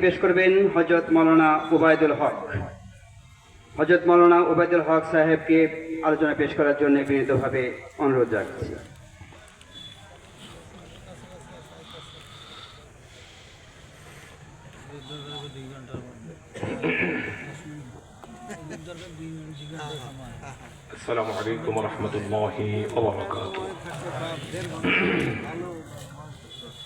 পেশ করবেন হজরত মৌলানা ওবায়দুল হক হজরত মৌলানা ওবায়দুল হক সাহেবকে আলোচনা পেশ করার জন্য বিনীতভাবে অনুরোধ রাখছি السلام عليكم ورحمة الله وبركاته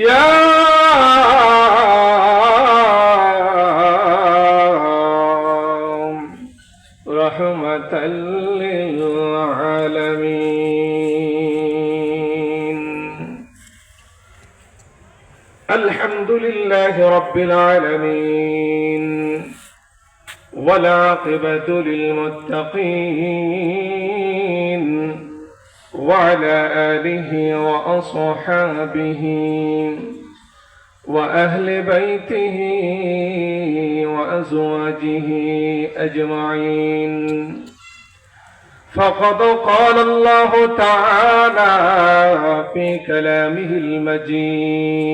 يا رحمة للعالمين. الحمد لله رب العالمين. والعاقبة للمتقين. وعلى آله وأصحابه وأهل بيته وأزواجه أجمعين. فقد قال الله تعالى في كلامه المجيد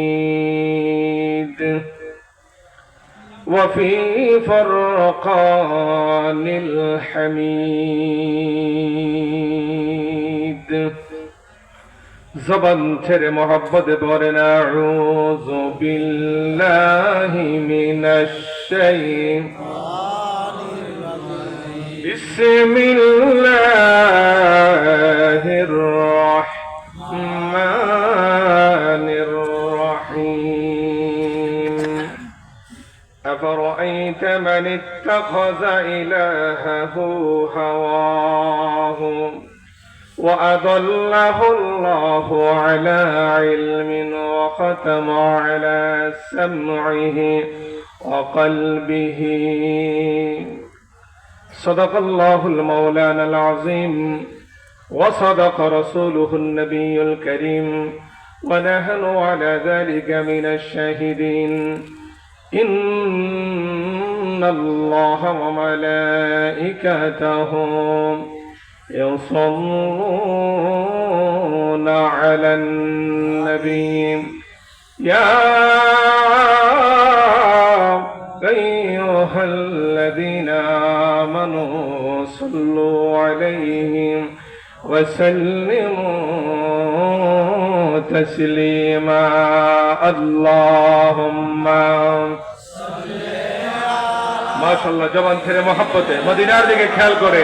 وفي فرقان الحميد. জবান ছেড়ে মোহাম্মদ বলেন আউযু বিল্লাহি মিনাশ بسم الله الرحمن الرحيم أفرأيت من اتخذ إلهه هواه وأضله الله على علم وختم على سمعه وقلبه. صدق الله المولانا العظيم وصدق رسوله النبي الكريم ونحن على ذلك من الشاهدين. إن الله وملائكته يصلون على النبي يا أيها الذين آمنوا صلوا عليهم وسلموا تسليما اللهم মাশাল্লাহ জবান ছেড়ে মহাব্বতে মদিনার দিকে খেয়াল করে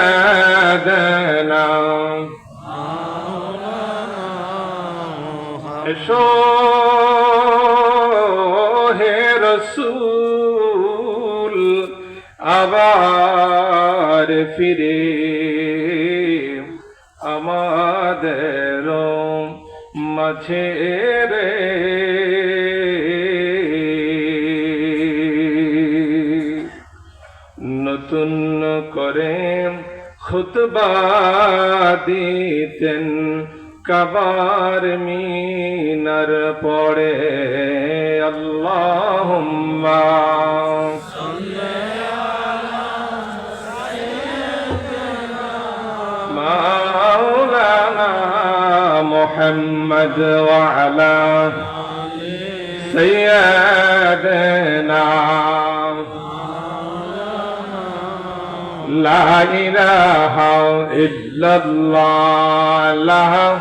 سيدنا এসো হে রসুল আবার ফিরে আমাদের মাঝে রে নতুন করে খুতবা দিতেন। কাবার মিনার পড়ে আল্লাহ মোহাম্মদ ওয়ালা সৈয়দনা لا إله إلا الله لا